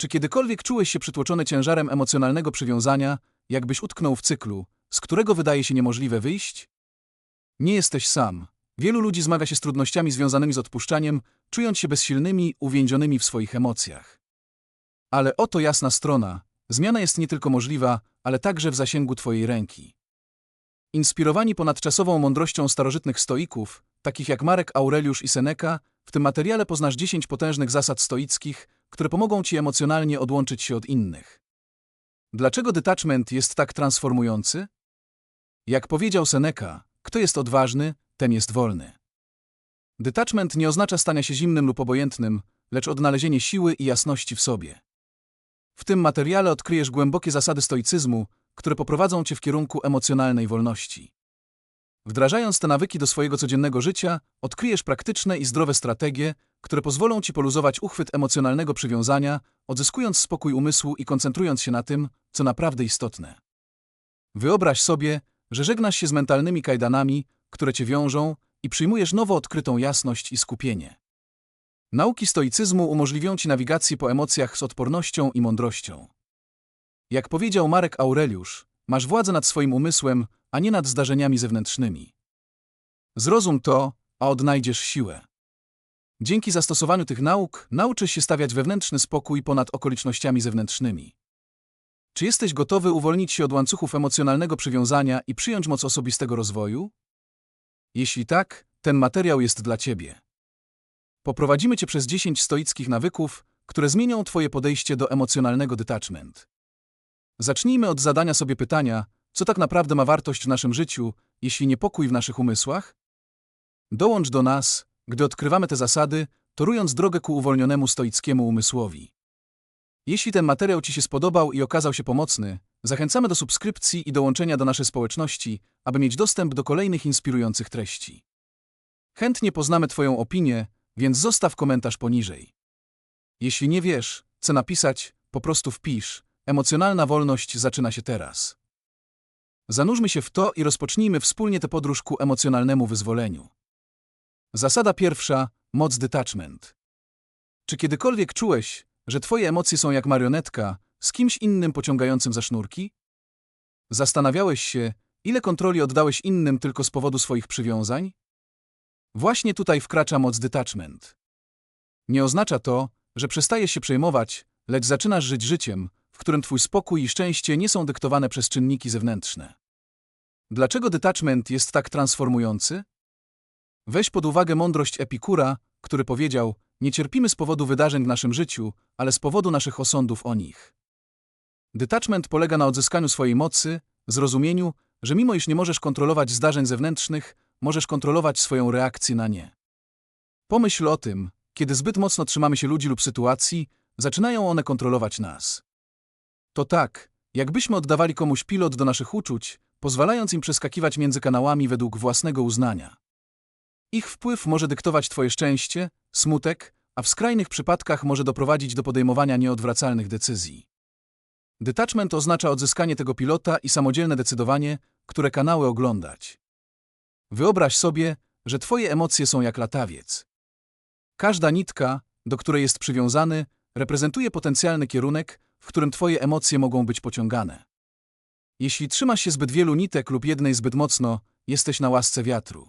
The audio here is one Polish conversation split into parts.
Czy kiedykolwiek czułeś się przytłoczony ciężarem emocjonalnego przywiązania, jakbyś utknął w cyklu, z którego wydaje się niemożliwe wyjść? Nie jesteś sam. Wielu ludzi zmaga się z trudnościami związanymi z odpuszczaniem, czując się bezsilnymi, uwięzionymi w swoich emocjach. Ale oto jasna strona. Zmiana jest nie tylko możliwa, ale także w zasięgu Twojej ręki. Inspirowani ponadczasową mądrością starożytnych stoików, takich jak Marek Aureliusz i Seneca, w tym materiale poznasz 10 potężnych zasad stoickich, które pomogą Ci emocjonalnie odłączyć się od innych. Dlaczego detachment jest tak transformujący? Jak powiedział Seneca, kto jest odważny, ten jest wolny. Detachment nie oznacza stania się zimnym lub obojętnym, lecz odnalezienie siły i jasności w sobie. W tym materiale odkryjesz głębokie zasady stoicyzmu, które poprowadzą cię w kierunku emocjonalnej wolności. Wdrażając te nawyki do swojego codziennego życia, odkryjesz praktyczne i zdrowe strategie, które pozwolą ci poluzować uchwyt emocjonalnego przywiązania, odzyskując spokój umysłu i koncentrując się na tym, co naprawdę istotne. Wyobraź sobie, że żegnasz się z mentalnymi kajdanami, które cię wiążą i przyjmujesz nowo odkrytą jasność i skupienie. Nauki stoicyzmu umożliwią ci nawigację po emocjach z odpornością i mądrością. Jak powiedział Marek Aureliusz, masz władzę nad swoim umysłem, a nie nad zdarzeniami zewnętrznymi. Zrozum to, a odnajdziesz siłę. Dzięki zastosowaniu tych nauk nauczysz się stawiać wewnętrzny spokój ponad okolicznościami zewnętrznymi. Czy jesteś gotowy uwolnić się od łańcuchów emocjonalnego przywiązania i przyjąć moc osobistego rozwoju? Jeśli tak, ten materiał jest dla Ciebie. Poprowadzimy Cię przez 10 stoickich nawyków, które zmienią Twoje podejście do emocjonalnego detachment. Zacznijmy od zadania sobie pytania, co tak naprawdę ma wartość w naszym życiu, jeśli niepokój w naszych umysłach? Dołącz do nas, gdy odkrywamy te zasady, torując drogę ku uwolnionemu stoickiemu umysłowi. Jeśli ten materiał Ci się spodobał i okazał się pomocny, zachęcamy do subskrypcji i dołączenia do naszej społeczności, aby mieć dostęp do kolejnych inspirujących treści. Chętnie poznamy Twoją opinię, więc zostaw komentarz poniżej. Jeśli nie wiesz, co napisać, po prostu wpisz. Emocjonalna wolność zaczyna się teraz. Zanurzmy się w to i rozpocznijmy wspólnie tę podróż ku emocjonalnemu wyzwoleniu. Zasada pierwsza moc detachment. Czy kiedykolwiek czułeś, że Twoje emocje są jak marionetka, z kimś innym pociągającym za sznurki? Zastanawiałeś się, ile kontroli oddałeś innym tylko z powodu swoich przywiązań? Właśnie tutaj wkracza moc detachment. Nie oznacza to, że przestajesz się przejmować, lecz zaczynasz żyć życiem, w którym Twój spokój i szczęście nie są dyktowane przez czynniki zewnętrzne. Dlaczego detachment jest tak transformujący? Weź pod uwagę mądrość Epikura, który powiedział: Nie cierpimy z powodu wydarzeń w naszym życiu, ale z powodu naszych osądów o nich. Detachment polega na odzyskaniu swojej mocy, zrozumieniu, że mimo iż nie możesz kontrolować zdarzeń zewnętrznych, możesz kontrolować swoją reakcję na nie. Pomyśl o tym, kiedy zbyt mocno trzymamy się ludzi lub sytuacji, zaczynają one kontrolować nas. To tak, jakbyśmy oddawali komuś pilot do naszych uczuć, pozwalając im przeskakiwać między kanałami według własnego uznania. Ich wpływ może dyktować Twoje szczęście, smutek, a w skrajnych przypadkach może doprowadzić do podejmowania nieodwracalnych decyzji. Detachment oznacza odzyskanie tego pilota i samodzielne decydowanie, które kanały oglądać. Wyobraź sobie, że Twoje emocje są jak latawiec. Każda nitka, do której jest przywiązany, reprezentuje potencjalny kierunek, w którym Twoje emocje mogą być pociągane. Jeśli trzymasz się zbyt wielu nitek lub jednej zbyt mocno, jesteś na łasce wiatru.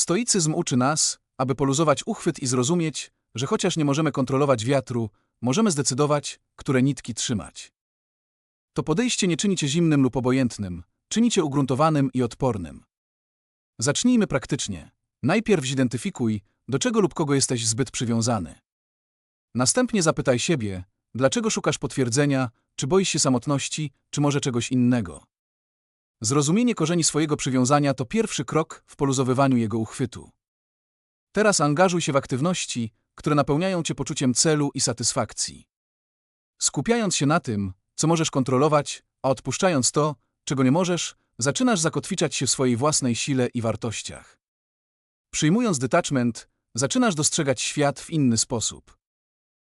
Stoicyzm uczy nas, aby poluzować uchwyt i zrozumieć, że chociaż nie możemy kontrolować wiatru, możemy zdecydować, które nitki trzymać. To podejście nie czyni cię zimnym lub obojętnym, czyni cię ugruntowanym i odpornym. Zacznijmy praktycznie. Najpierw zidentyfikuj, do czego lub kogo jesteś zbyt przywiązany. Następnie zapytaj siebie, dlaczego szukasz potwierdzenia, czy boisz się samotności, czy może czegoś innego. Zrozumienie korzeni swojego przywiązania to pierwszy krok w poluzowywaniu jego uchwytu. Teraz angażuj się w aktywności, które napełniają cię poczuciem celu i satysfakcji. Skupiając się na tym, co możesz kontrolować, a odpuszczając to, czego nie możesz, zaczynasz zakotwiczać się w swojej własnej sile i wartościach. Przyjmując detachment, zaczynasz dostrzegać świat w inny sposób.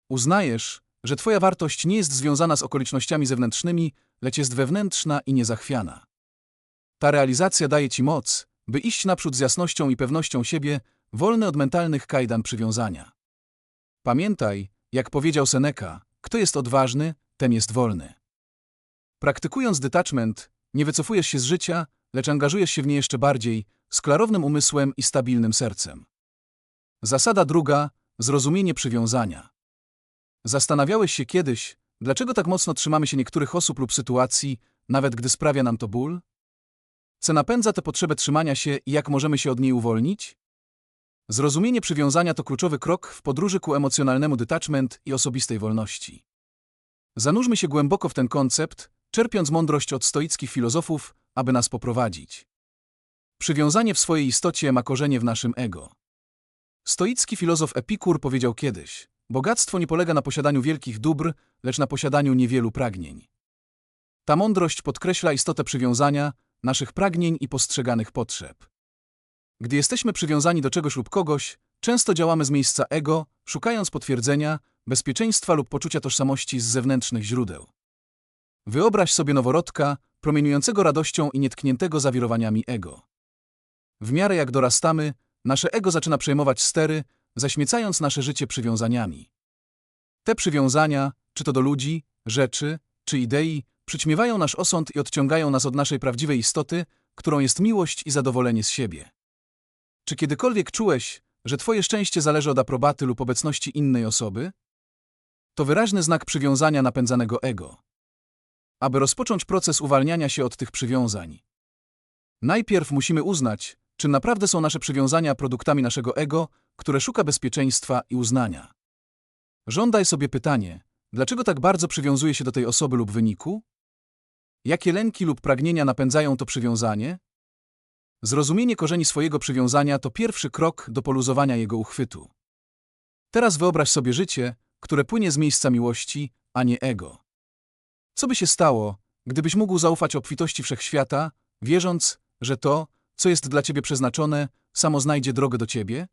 Uznajesz, że Twoja wartość nie jest związana z okolicznościami zewnętrznymi, lecz jest wewnętrzna i niezachwiana. Ta realizacja daje Ci moc, by iść naprzód z jasnością i pewnością siebie, wolny od mentalnych kajdan przywiązania. Pamiętaj, jak powiedział Seneca, Kto jest odważny, ten jest wolny. Praktykując detachment, nie wycofujesz się z życia, lecz angażujesz się w nie jeszcze bardziej, z klarownym umysłem i stabilnym sercem. Zasada druga zrozumienie przywiązania. Zastanawiałeś się kiedyś, dlaczego tak mocno trzymamy się niektórych osób lub sytuacji, nawet gdy sprawia nam to ból? Co napędza tę potrzebę trzymania się i jak możemy się od niej uwolnić? Zrozumienie przywiązania to kluczowy krok w podróży ku emocjonalnemu detachment i osobistej wolności. Zanurzmy się głęboko w ten koncept, czerpiąc mądrość od stoickich filozofów, aby nas poprowadzić. Przywiązanie w swojej istocie ma korzenie w naszym ego. Stoicki filozof Epikur powiedział kiedyś: Bogactwo nie polega na posiadaniu wielkich dóbr, lecz na posiadaniu niewielu pragnień. Ta mądrość podkreśla istotę przywiązania, naszych pragnień i postrzeganych potrzeb. Gdy jesteśmy przywiązani do czegoś lub kogoś, często działamy z miejsca ego, szukając potwierdzenia, bezpieczeństwa lub poczucia tożsamości z zewnętrznych źródeł. Wyobraź sobie noworodka, promieniującego radością i nietkniętego zawirowaniami ego. W miarę jak dorastamy, nasze ego zaczyna przejmować stery, zaśmiecając nasze życie przywiązaniami. Te przywiązania, czy to do ludzi, rzeczy, czy idei, przyćmiewają nasz osąd i odciągają nas od naszej prawdziwej istoty, którą jest miłość i zadowolenie z siebie. Czy kiedykolwiek czułeś, że Twoje szczęście zależy od aprobaty lub obecności innej osoby? To wyraźny znak przywiązania napędzanego ego. Aby rozpocząć proces uwalniania się od tych przywiązań, najpierw musimy uznać, czy naprawdę są nasze przywiązania produktami naszego ego, które szuka bezpieczeństwa i uznania. Żądaj sobie pytanie, dlaczego tak bardzo przywiązuje się do tej osoby lub wyniku? Jakie lęki lub pragnienia napędzają to przywiązanie? Zrozumienie korzeni swojego przywiązania to pierwszy krok do poluzowania jego uchwytu. Teraz wyobraź sobie życie, które płynie z miejsca miłości, a nie ego. Co by się stało, gdybyś mógł zaufać obfitości wszechświata, wierząc, że to, co jest dla ciebie przeznaczone, samo znajdzie drogę do ciebie?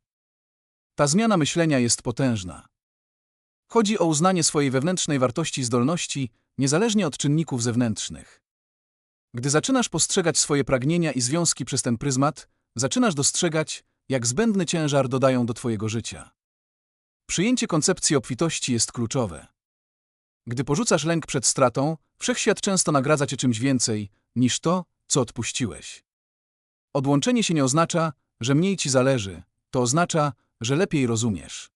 Ta zmiana myślenia jest potężna. Chodzi o uznanie swojej wewnętrznej wartości i zdolności, niezależnie od czynników zewnętrznych. Gdy zaczynasz postrzegać swoje pragnienia i związki przez ten pryzmat, zaczynasz dostrzegać, jak zbędny ciężar dodają do twojego życia. Przyjęcie koncepcji obfitości jest kluczowe. Gdy porzucasz lęk przed stratą, wszechświat często nagradza cię czymś więcej niż to, co odpuściłeś. Odłączenie się nie oznacza, że mniej ci zależy, to oznacza, że lepiej rozumiesz.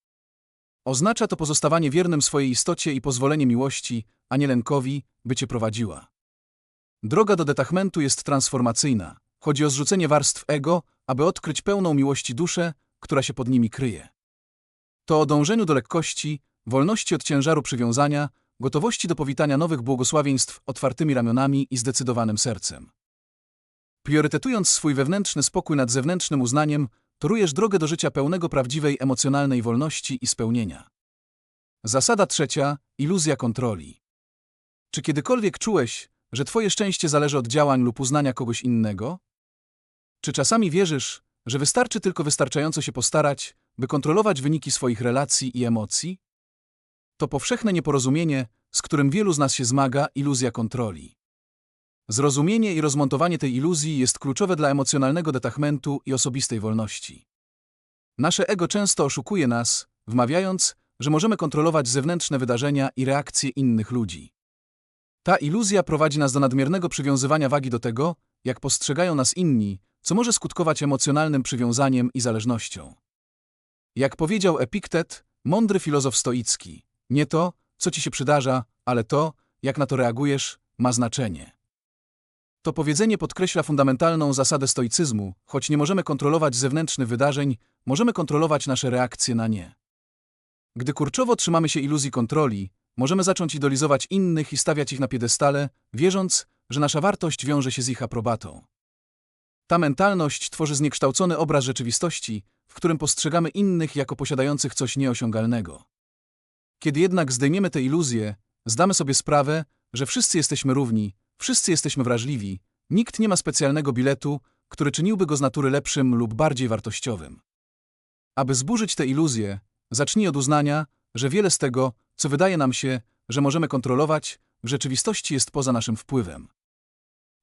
Oznacza to pozostawanie wiernym swojej istocie i pozwolenie miłości, a nie lękowi, by cię prowadziła. Droga do detachmentu jest transformacyjna. Chodzi o zrzucenie warstw ego, aby odkryć pełną miłości duszę, która się pod nimi kryje. To o dążeniu do lekkości, wolności od ciężaru przywiązania, gotowości do powitania nowych błogosławieństw otwartymi ramionami i zdecydowanym sercem. Priorytetując swój wewnętrzny spokój nad zewnętrznym uznaniem, torujesz drogę do życia pełnego prawdziwej emocjonalnej wolności i spełnienia. Zasada trzecia iluzja kontroli. Czy kiedykolwiek czułeś, że Twoje szczęście zależy od działań lub uznania kogoś innego? Czy czasami wierzysz, że wystarczy tylko wystarczająco się postarać, by kontrolować wyniki swoich relacji i emocji? To powszechne nieporozumienie, z którym wielu z nas się zmaga, iluzja kontroli. Zrozumienie i rozmontowanie tej iluzji jest kluczowe dla emocjonalnego detachmentu i osobistej wolności. Nasze ego często oszukuje nas, wmawiając, że możemy kontrolować zewnętrzne wydarzenia i reakcje innych ludzi. Ta iluzja prowadzi nas do nadmiernego przywiązywania wagi do tego, jak postrzegają nas inni, co może skutkować emocjonalnym przywiązaniem i zależnością. Jak powiedział Epiktet, mądry filozof stoicki, nie to, co ci się przydarza, ale to, jak na to reagujesz, ma znaczenie. To powiedzenie podkreśla fundamentalną zasadę stoicyzmu, choć nie możemy kontrolować zewnętrznych wydarzeń, możemy kontrolować nasze reakcje na nie. Gdy kurczowo trzymamy się iluzji kontroli, możemy zacząć idolizować innych i stawiać ich na piedestale, wierząc, że nasza wartość wiąże się z ich aprobatą. Ta mentalność tworzy zniekształcony obraz rzeczywistości, w którym postrzegamy innych jako posiadających coś nieosiągalnego. Kiedy jednak zdejmiemy tę iluzję, zdamy sobie sprawę, że wszyscy jesteśmy równi, wszyscy jesteśmy wrażliwi, nikt nie ma specjalnego biletu, który czyniłby go z natury lepszym lub bardziej wartościowym. Aby zburzyć tę iluzję, zacznij od uznania, że wiele z tego, co wydaje nam się, że możemy kontrolować, w rzeczywistości jest poza naszym wpływem.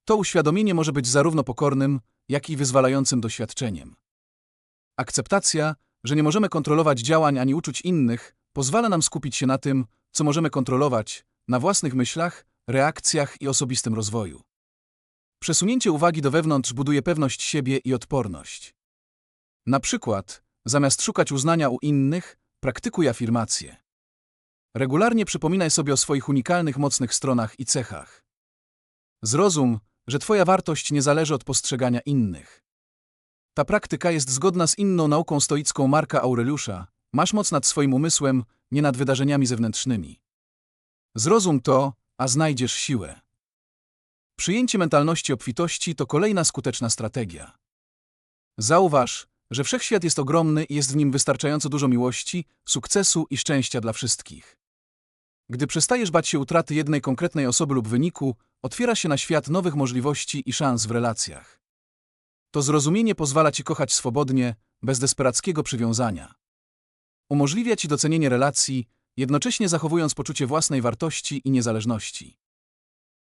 To uświadomienie może być zarówno pokornym, jak i wyzwalającym doświadczeniem. Akceptacja, że nie możemy kontrolować działań ani uczuć innych, pozwala nam skupić się na tym, co możemy kontrolować, na własnych myślach, reakcjach i osobistym rozwoju. Przesunięcie uwagi do wewnątrz buduje pewność siebie i odporność. Na przykład, zamiast szukać uznania u innych, praktykuj afirmacje. Regularnie przypominaj sobie o swoich unikalnych, mocnych stronach i cechach. Zrozum, że Twoja wartość nie zależy od postrzegania innych. Ta praktyka jest zgodna z inną nauką stoicką Marka Aureliusza. Masz moc nad swoim umysłem, nie nad wydarzeniami zewnętrznymi. Zrozum to, a znajdziesz siłę. Przyjęcie mentalności obfitości to kolejna skuteczna strategia. Zauważ, że wszechświat jest ogromny i jest w nim wystarczająco dużo miłości, sukcesu i szczęścia dla wszystkich. Gdy przestajesz bać się utraty jednej konkretnej osoby lub wyniku, otwiera się na świat nowych możliwości i szans w relacjach. To zrozumienie pozwala ci kochać swobodnie, bez desperackiego przywiązania. Umożliwia ci docenienie relacji, jednocześnie zachowując poczucie własnej wartości i niezależności.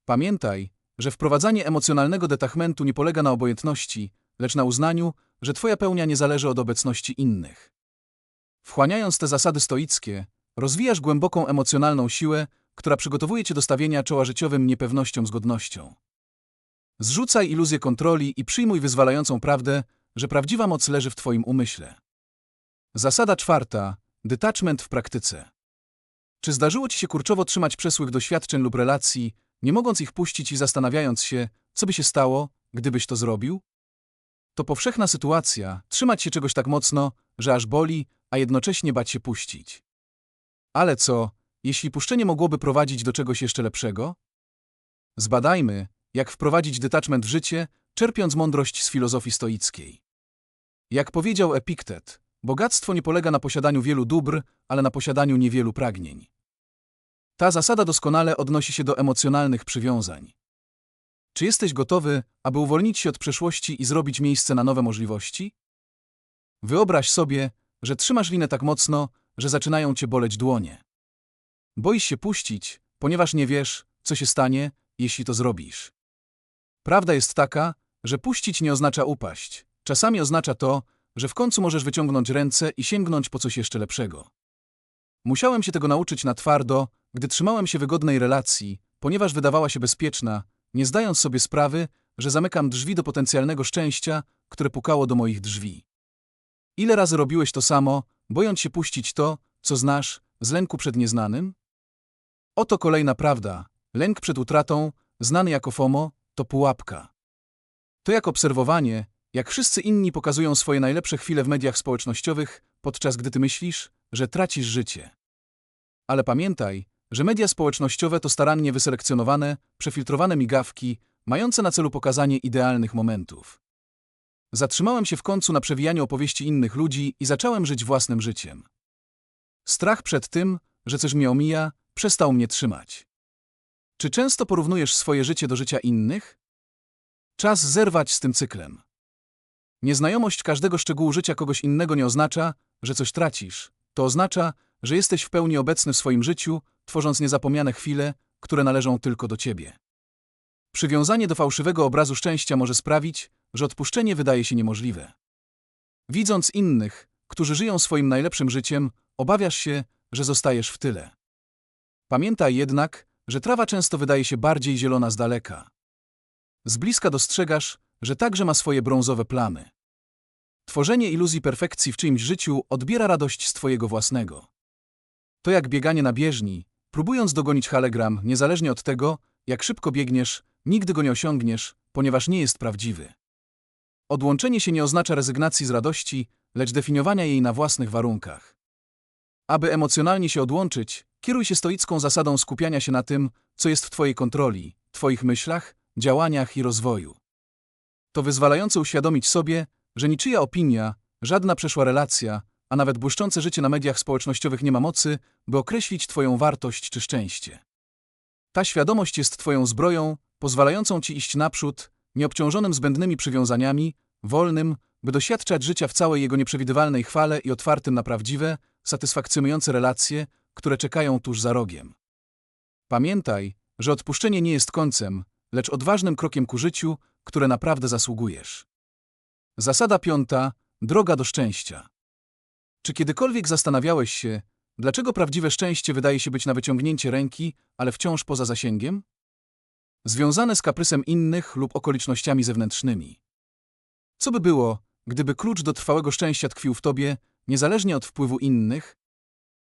Pamiętaj, że wprowadzanie emocjonalnego detachmentu nie polega na obojętności, lecz na uznaniu, że Twoja pełnia nie zależy od obecności innych. Wchłaniając te zasady stoickie, rozwijasz głęboką emocjonalną siłę, która przygotowuje Cię do stawienia czoła życiowym niepewnościom z godnością. Zrzucaj iluzję kontroli i przyjmuj wyzwalającą prawdę, że prawdziwa moc leży w Twoim umyśle. Zasada czwarta. Detachment w praktyce. Czy zdarzyło Ci się kurczowo trzymać przesłych doświadczeń lub relacji, nie mogąc ich puścić i zastanawiając się, co by się stało, gdybyś to zrobił? To powszechna sytuacja, trzymać się czegoś tak mocno, że aż boli, a jednocześnie bać się puścić. Ale co, jeśli puszczenie mogłoby prowadzić do czegoś jeszcze lepszego? Zbadajmy, jak wprowadzić detachment w życie, czerpiąc mądrość z filozofii stoickiej. Jak powiedział Epiktet, bogactwo nie polega na posiadaniu wielu dóbr, ale na posiadaniu niewielu pragnień. Ta zasada doskonale odnosi się do emocjonalnych przywiązań. Czy jesteś gotowy, aby uwolnić się od przeszłości i zrobić miejsce na nowe możliwości? Wyobraź sobie, że trzymasz linę tak mocno, że zaczynają cię boleć dłonie. Boisz się puścić, ponieważ nie wiesz, co się stanie, jeśli to zrobisz. Prawda jest taka, że puścić nie oznacza upaść. Czasami oznacza to, że w końcu możesz wyciągnąć ręce i sięgnąć po coś jeszcze lepszego. Musiałem się tego nauczyć na twardo, gdy trzymałem się wygodnej relacji, ponieważ wydawała się bezpieczna, nie zdając sobie sprawy, że zamykam drzwi do potencjalnego szczęścia, które pukało do moich drzwi. Ile razy robiłeś to samo, bojąc się puścić to, co znasz, z lęku przed nieznanym? Oto kolejna prawda. Lęk przed utratą, znany jako FOMO, to pułapka. To jak obserwowanie, jak wszyscy inni pokazują swoje najlepsze chwile w mediach społecznościowych, podczas gdy ty myślisz, że tracisz życie. Ale pamiętaj, że media społecznościowe to starannie wyselekcjonowane, przefiltrowane migawki, mające na celu pokazanie idealnych momentów. Zatrzymałem się w końcu na przewijaniu opowieści innych ludzi i zacząłem żyć własnym życiem. Strach przed tym, że coś mnie omija, przestał mnie trzymać. Czy często porównujesz swoje życie do życia innych? Czas zerwać z tym cyklem. Nieznajomość każdego szczegółu życia kogoś innego nie oznacza, że coś tracisz. To oznacza, że jesteś w pełni obecny w swoim życiu, tworząc niezapomniane chwile, które należą tylko do ciebie. Przywiązanie do fałszywego obrazu szczęścia może sprawić, że odpuszczenie wydaje się niemożliwe. Widząc innych, którzy żyją swoim najlepszym życiem, obawiasz się, że zostajesz w tyle. Pamiętaj jednak, że trawa często wydaje się bardziej zielona z daleka. Z bliska dostrzegasz, że także ma swoje brązowe plamy. Tworzenie iluzji perfekcji w czyimś życiu odbiera radość z twojego własnego. To jak bieganie na bieżni, próbując dogonić halegram, niezależnie od tego, jak szybko biegniesz, nigdy go nie osiągniesz, ponieważ nie jest prawdziwy. Odłączenie się nie oznacza rezygnacji z radości, lecz definiowania jej na własnych warunkach. Aby emocjonalnie się odłączyć, kieruj się stoicką zasadą skupiania się na tym, co jest w Twojej kontroli, Twoich myślach, działaniach i rozwoju. To wyzwalające uświadomić sobie, że niczyja opinia, żadna przeszła relacja, a nawet błyszczące życie na mediach społecznościowych nie ma mocy, by określić Twoją wartość czy szczęście. Ta świadomość jest Twoją zbroją, pozwalającą Ci iść naprzód, nieobciążonym zbędnymi przywiązaniami, wolnym, by doświadczać życia w całej jego nieprzewidywalnej chwale i otwartym na prawdziwe, satysfakcjonujące relacje, które czekają tuż za rogiem. Pamiętaj, że odpuszczenie nie jest końcem, lecz odważnym krokiem ku życiu, które naprawdę zasługujesz. Zasada piąta. Droga do szczęścia. Czy kiedykolwiek zastanawiałeś się, dlaczego prawdziwe szczęście wydaje się być na wyciągnięcie ręki, ale wciąż poza zasięgiem? Związane z kaprysem innych lub okolicznościami zewnętrznymi. Co by było, gdyby klucz do trwałego szczęścia tkwił w tobie, niezależnie od wpływu innych?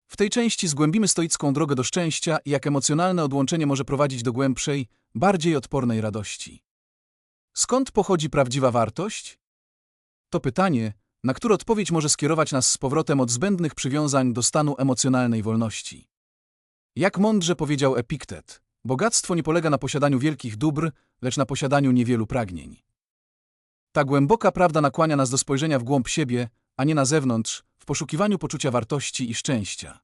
W tej części zgłębimy stoicką drogę do szczęścia i jak emocjonalne odłączenie może prowadzić do głębszej, bardziej odpornej radości. Skąd pochodzi prawdziwa wartość? To pytanie, na które odpowiedź może skierować nas z powrotem od zbędnych przywiązań do stanu emocjonalnej wolności. Jak mądrze powiedział Epiktet, bogactwo nie polega na posiadaniu wielkich dóbr, lecz na posiadaniu niewielu pragnień. Ta głęboka prawda nakłania nas do spojrzenia w głąb siebie, a nie na zewnątrz, w poszukiwaniu poczucia wartości i szczęścia.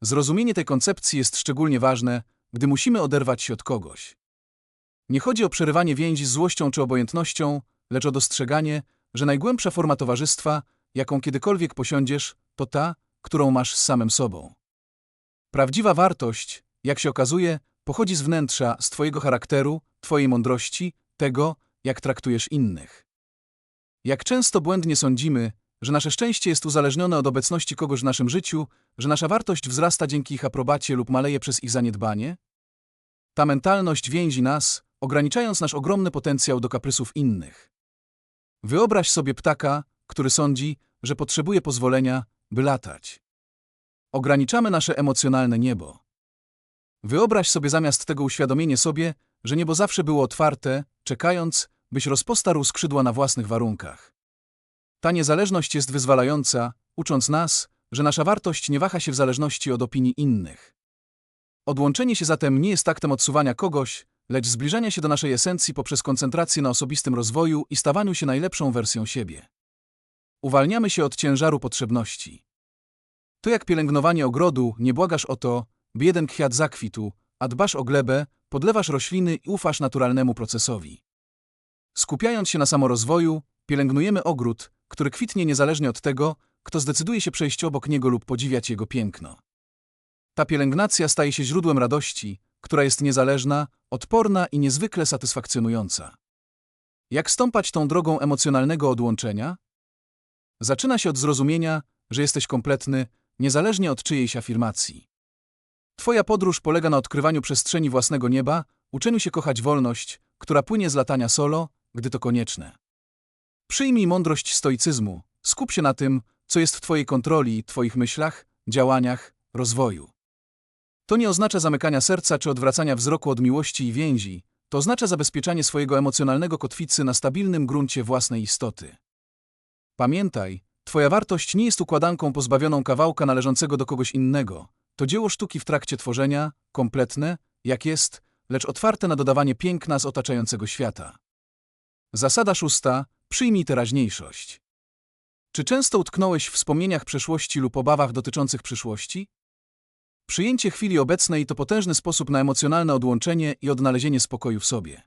Zrozumienie tej koncepcji jest szczególnie ważne, gdy musimy oderwać się od kogoś. Nie chodzi o przerywanie więzi z złością czy obojętnością, lecz o dostrzeganie, że najgłębsza forma towarzystwa, jaką kiedykolwiek posiądziesz, to ta, którą masz z samym sobą. Prawdziwa wartość, jak się okazuje, pochodzi z wnętrza, z Twojego charakteru, Twojej mądrości, tego, jak traktujesz innych. Jak często błędnie sądzimy, że nasze szczęście jest uzależnione od obecności kogoś w naszym życiu, że nasza wartość wzrasta dzięki ich aprobacie lub maleje przez ich zaniedbanie? Ta mentalność więzi nas, ograniczając nasz ogromny potencjał do kaprysów innych. Wyobraź sobie ptaka, który sądzi, że potrzebuje pozwolenia, by latać. Ograniczamy nasze emocjonalne niebo. Wyobraź sobie zamiast tego uświadomienie sobie, że niebo zawsze było otwarte, czekając, byś rozpostarł skrzydła na własnych warunkach. Ta niezależność jest wyzwalająca, ucząc nas, że nasza wartość nie waha się w zależności od opinii innych. Odłączenie się zatem nie jest aktem odsuwania kogoś, lecz zbliżania się do naszej esencji poprzez koncentrację na osobistym rozwoju i stawaniu się najlepszą wersją siebie. Uwalniamy się od ciężaru potrzebności. To jak pielęgnowanie ogrodu, nie błagasz o to, by jeden kwiat zakwitł, a dbasz o glebę, podlewasz rośliny i ufasz naturalnemu procesowi. Skupiając się na samorozwoju, pielęgnujemy ogród, który kwitnie niezależnie od tego, kto zdecyduje się przejść obok niego lub podziwiać jego piękno. Ta pielęgnacja staje się źródłem radości, która jest niezależna, odporna i niezwykle satysfakcjonująca. Jak stąpać tą drogą emocjonalnego odłączenia? Zaczyna się od zrozumienia, że jesteś kompletny, niezależnie od czyjejś afirmacji. Twoja podróż polega na odkrywaniu przestrzeni własnego nieba, uczeniu się kochać wolność, która płynie z latania solo, gdy to konieczne. Przyjmij mądrość stoicyzmu, skup się na tym, co jest w Twojej kontroli, Twoich myślach, działaniach, rozwoju. To nie oznacza zamykania serca czy odwracania wzroku od miłości i więzi, to oznacza zabezpieczanie swojego emocjonalnego kotwicy na stabilnym gruncie własnej istoty. Pamiętaj, Twoja wartość nie jest układanką pozbawioną kawałka należącego do kogoś innego. To dzieło sztuki w trakcie tworzenia, kompletne, jak jest, lecz otwarte na dodawanie piękna z otaczającego świata. Zasada szósta. Przyjmij teraźniejszość. Czy często utknąłeś w wspomnieniach przeszłości lub obawach dotyczących przyszłości? Przyjęcie chwili obecnej to potężny sposób na emocjonalne odłączenie i odnalezienie spokoju w sobie.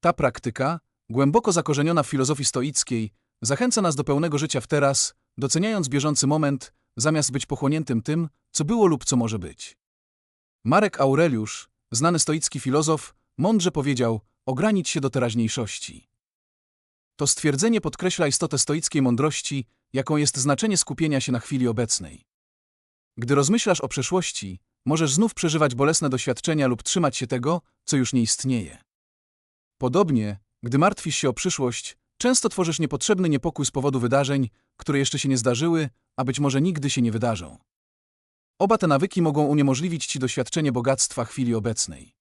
Ta praktyka, głęboko zakorzeniona w filozofii stoickiej, zachęca nas do pełnego życia w teraz, doceniając bieżący moment, zamiast być pochłoniętym tym, co było lub co może być. Marek Aureliusz, znany stoicki filozof, mądrze powiedział: ogranicz się do teraźniejszości. To stwierdzenie podkreśla istotę stoickiej mądrości, jaką jest znaczenie skupienia się na chwili obecnej. Gdy rozmyślasz o przeszłości, możesz znów przeżywać bolesne doświadczenia lub trzymać się tego, co już nie istnieje. Podobnie, gdy martwisz się o przyszłość, często tworzysz niepotrzebny niepokój z powodu wydarzeń, które jeszcze się nie zdarzyły, a być może nigdy się nie wydarzą. Oba te nawyki mogą uniemożliwić ci doświadczenie bogactwa chwili obecnej.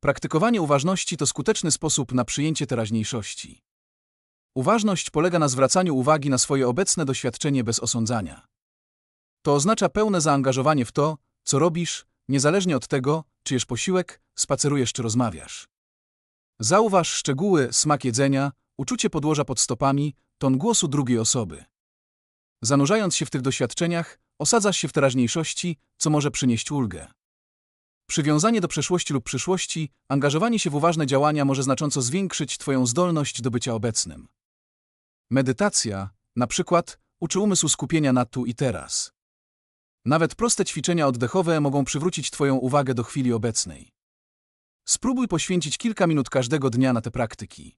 Praktykowanie uważności to skuteczny sposób na przyjęcie teraźniejszości. Uważność polega na zwracaniu uwagi na swoje obecne doświadczenie bez osądzania. To oznacza pełne zaangażowanie w to, co robisz, niezależnie od tego, czy jesz posiłek, spacerujesz czy rozmawiasz. Zauważ szczegóły, smak jedzenia, uczucie podłoża pod stopami, ton głosu drugiej osoby. Zanurzając się w tych doświadczeniach, osadzasz się w teraźniejszości, co może przynieść ulgę. Przywiązanie do przeszłości lub przyszłości, angażowanie się w uważne działania może znacząco zwiększyć Twoją zdolność do bycia obecnym. Medytacja, na przykład, uczy umysłu skupienia na tu i teraz. Nawet proste ćwiczenia oddechowe mogą przywrócić Twoją uwagę do chwili obecnej. Spróbuj poświęcić kilka minut każdego dnia na te praktyki.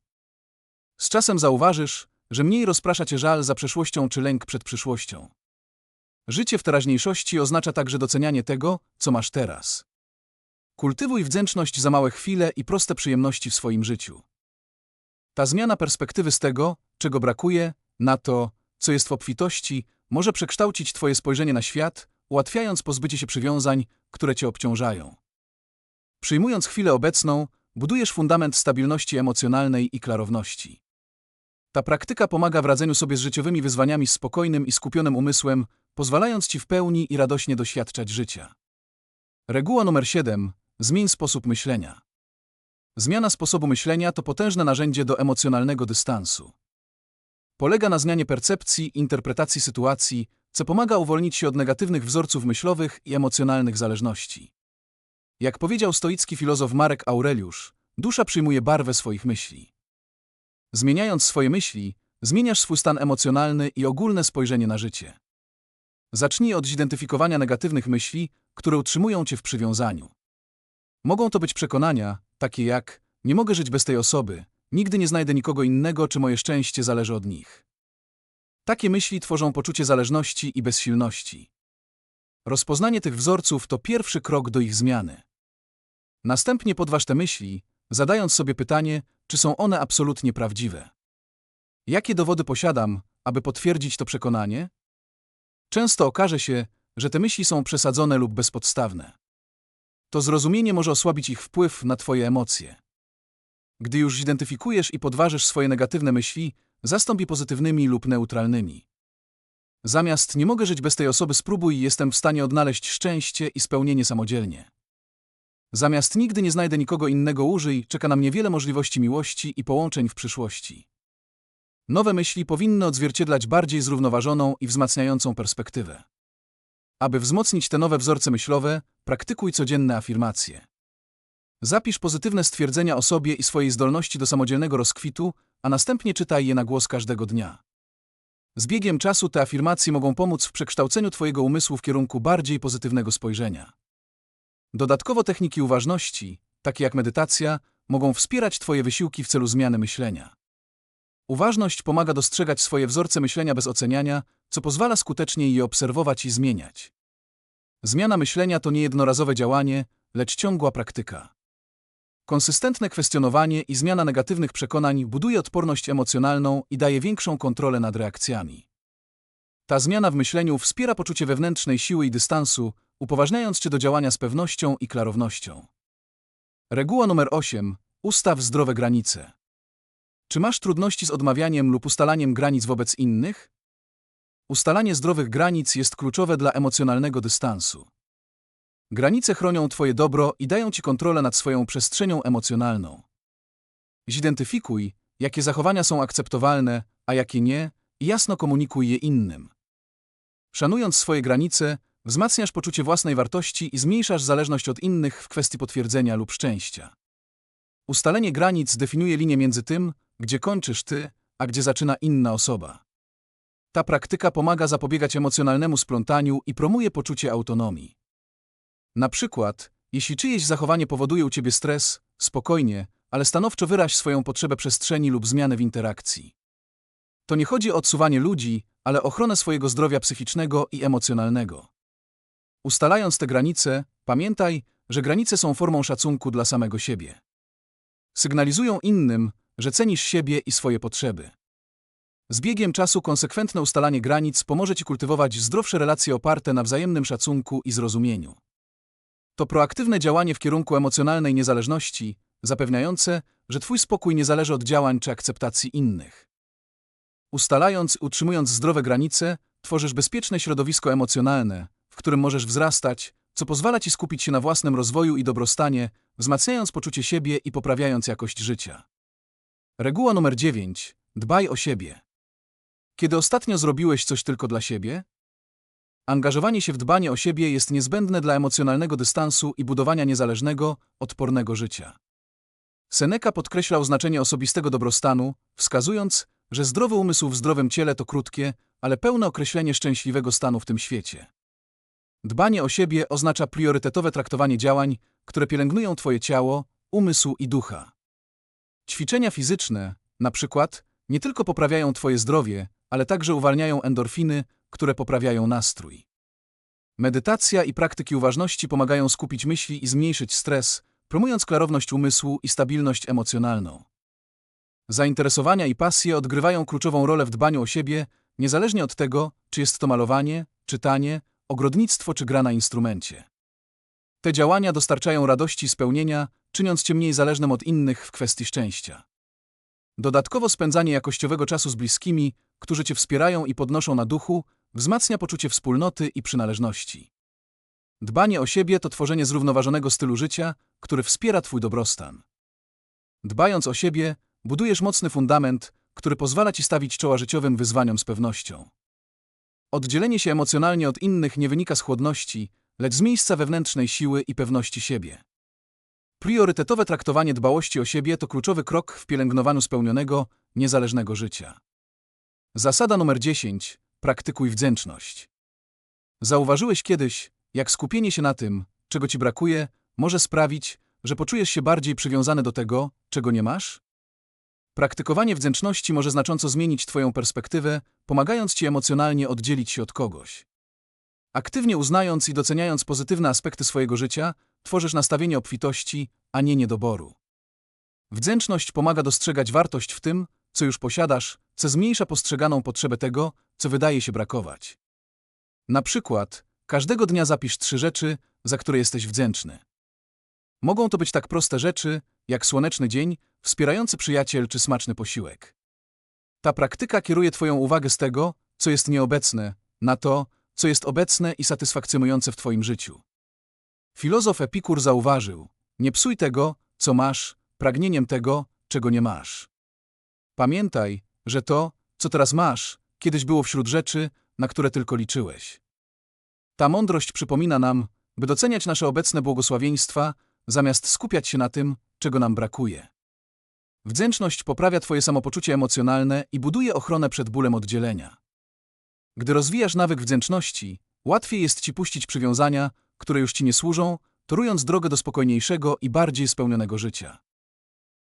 Z czasem zauważysz, że mniej rozprasza Cię żal za przeszłością czy lęk przed przyszłością. Życie w teraźniejszości oznacza także docenianie tego, co masz teraz. Kultywuj wdzięczność za małe chwile i proste przyjemności w swoim życiu. Ta zmiana perspektywy z tego, czego brakuje, na to, co jest w obfitości, może przekształcić Twoje spojrzenie na świat, ułatwiając pozbycie się przywiązań, które Cię obciążają. Przyjmując chwilę obecną, budujesz fundament stabilności emocjonalnej i klarowności. Ta praktyka pomaga w radzeniu sobie z życiowymi wyzwaniami spokojnym i skupionym umysłem, pozwalając Ci w pełni i radośnie doświadczać życia. Reguła numer 7. Zmień sposób myślenia. Zmiana sposobu myślenia to potężne narzędzie do emocjonalnego dystansu. Polega na zmianie percepcji, interpretacji sytuacji, co pomaga uwolnić się od negatywnych wzorców myślowych i emocjonalnych zależności. Jak powiedział stoicki filozof Marek Aureliusz, dusza przyjmuje barwę swoich myśli. Zmieniając swoje myśli, zmieniasz swój stan emocjonalny i ogólne spojrzenie na życie. Zacznij od zidentyfikowania negatywnych myśli, które utrzymują cię w przywiązaniu. Mogą to być przekonania, takie jak nie mogę żyć bez tej osoby, nigdy nie znajdę nikogo innego, czy moje szczęście zależy od nich. Takie myśli tworzą poczucie zależności i bezsilności. Rozpoznanie tych wzorców to pierwszy krok do ich zmiany. Następnie podważ te myśli, zadając sobie pytanie, czy są one absolutnie prawdziwe. Jakie dowody posiadam, aby potwierdzić to przekonanie? Często okaże się, że te myśli są przesadzone lub bezpodstawne. To zrozumienie może osłabić ich wpływ na Twoje emocje. Gdy już zidentyfikujesz i podważysz swoje negatywne myśli, zastąp je pozytywnymi lub neutralnymi. Zamiast nie mogę żyć bez tej osoby, spróbuj jestem w stanie odnaleźć szczęście i spełnienie samodzielnie. Zamiast nigdy nie znajdę nikogo innego, użyj, czeka na mnie wiele możliwości miłości i połączeń w przyszłości. Nowe myśli powinny odzwierciedlać bardziej zrównoważoną i wzmacniającą perspektywę. Aby wzmocnić te nowe wzorce myślowe, praktykuj codzienne afirmacje. Zapisz pozytywne stwierdzenia o sobie i swojej zdolności do samodzielnego rozkwitu, a następnie czytaj je na głos każdego dnia. Z biegiem czasu te afirmacje mogą pomóc w przekształceniu Twojego umysłu w kierunku bardziej pozytywnego spojrzenia. Dodatkowo techniki uważności, takie jak medytacja, mogą wspierać Twoje wysiłki w celu zmiany myślenia. Uważność pomaga dostrzegać swoje wzorce myślenia bez oceniania, co pozwala skutecznie je obserwować i zmieniać. Zmiana myślenia to nie jednorazowe działanie, lecz ciągła praktyka. Konsystentne kwestionowanie i zmiana negatywnych przekonań buduje odporność emocjonalną i daje większą kontrolę nad reakcjami. Ta zmiana w myśleniu wspiera poczucie wewnętrznej siły i dystansu, upoważniając cię do działania z pewnością i klarownością. Reguła numer 8. Ustaw zdrowe granice. Czy masz trudności z odmawianiem lub ustalaniem granic wobec innych? Ustalanie zdrowych granic jest kluczowe dla emocjonalnego dystansu. Granice chronią Twoje dobro i dają Ci kontrolę nad swoją przestrzenią emocjonalną. Zidentyfikuj, jakie zachowania są akceptowalne, a jakie nie, i jasno komunikuj je innym. Szanując swoje granice, wzmacniasz poczucie własnej wartości i zmniejszasz zależność od innych w kwestii potwierdzenia lub szczęścia. Ustalenie granic definiuje linię między tym, gdzie kończysz ty, a gdzie zaczyna inna osoba. Ta praktyka pomaga zapobiegać emocjonalnemu splątaniu i promuje poczucie autonomii. Na przykład, jeśli czyjeś zachowanie powoduje u ciebie stres, spokojnie, ale stanowczo wyraź swoją potrzebę przestrzeni lub zmianę w interakcji. To nie chodzi o odsuwanie ludzi, ale ochronę swojego zdrowia psychicznego i emocjonalnego. Ustalając te granice, pamiętaj, że granice są formą szacunku dla samego siebie. Sygnalizują innym, że cenisz siebie i swoje potrzeby. Z biegiem czasu konsekwentne ustalanie granic pomoże Ci kultywować zdrowsze relacje oparte na wzajemnym szacunku i zrozumieniu. To proaktywne działanie w kierunku emocjonalnej niezależności, zapewniające, że Twój spokój nie zależy od działań czy akceptacji innych. Ustalając, utrzymując zdrowe granice, tworzysz bezpieczne środowisko emocjonalne, w którym możesz wzrastać, co pozwala Ci skupić się na własnym rozwoju i dobrostanie, wzmacniając poczucie siebie i poprawiając jakość życia. Reguła numer 9. Dbaj o siebie. Kiedy ostatnio zrobiłeś coś tylko dla siebie? Angażowanie się w dbanie o siebie jest niezbędne dla emocjonalnego dystansu i budowania niezależnego, odpornego życia. Seneca podkreślał znaczenie osobistego dobrostanu, wskazując, że zdrowy umysł w zdrowym ciele to krótkie, ale pełne określenie szczęśliwego stanu w tym świecie. Dbanie o siebie oznacza priorytetowe traktowanie działań, które pielęgnują Twoje ciało, umysł i ducha. Ćwiczenia fizyczne, na przykład, nie tylko poprawiają Twoje zdrowie, ale także uwalniają endorfiny, które poprawiają nastrój. Medytacja i praktyki uważności pomagają skupić myśli i zmniejszyć stres, promując klarowność umysłu i stabilność emocjonalną. Zainteresowania i pasje odgrywają kluczową rolę w dbaniu o siebie, niezależnie od tego, czy jest to malowanie, czytanie, ogrodnictwo czy gra na instrumencie. Te działania dostarczają radości i spełnienia, czyniąc cię mniej zależnym od innych w kwestii szczęścia. Dodatkowo spędzanie jakościowego czasu z bliskimi, którzy cię wspierają i podnoszą na duchu, wzmacnia poczucie wspólnoty i przynależności. Dbanie o siebie to tworzenie zrównoważonego stylu życia, który wspiera twój dobrostan. Dbając o siebie, budujesz mocny fundament, który pozwala ci stawić czoła życiowym wyzwaniom z pewnością. Oddzielenie się emocjonalnie od innych nie wynika z chłodności, lecz z miejsca wewnętrznej siły i pewności siebie. Priorytetowe traktowanie dbałości o siebie to kluczowy krok w pielęgnowaniu spełnionego, niezależnego życia. Zasada numer 10. Praktykuj wdzięczność. Zauważyłeś kiedyś, jak skupienie się na tym, czego ci brakuje, może sprawić, że poczujesz się bardziej przywiązany do tego, czego nie masz? Praktykowanie wdzięczności może znacząco zmienić Twoją perspektywę, pomagając Ci emocjonalnie oddzielić się od kogoś. Aktywnie uznając i doceniając pozytywne aspekty swojego życia, tworzysz nastawienie obfitości, a nie niedoboru. Wdzięczność pomaga dostrzegać wartość w tym, co już posiadasz, co zmniejsza postrzeganą potrzebę tego, co wydaje się brakować. Na przykład, każdego dnia zapisz trzy rzeczy, za które jesteś wdzięczny. Mogą to być tak proste rzeczy, jak słoneczny dzień, wspierający przyjaciel czy smaczny posiłek. Ta praktyka kieruje Twoją uwagę z tego, co jest nieobecne, na to, co jest obecne i satysfakcjonujące w Twoim życiu. Filozof Epikur zauważył: Nie psuj tego, co masz, pragnieniem tego, czego nie masz. Pamiętaj, że to, co teraz masz, kiedyś było wśród rzeczy, na które tylko liczyłeś. Ta mądrość przypomina nam, by doceniać nasze obecne błogosławieństwa, zamiast skupiać się na tym, czego nam brakuje. Wdzięczność poprawia Twoje samopoczucie emocjonalne i buduje ochronę przed bólem oddzielenia. Gdy rozwijasz nawyk wdzięczności, łatwiej jest Ci puścić przywiązania, które już Ci nie służą, torując drogę do spokojniejszego i bardziej spełnionego życia.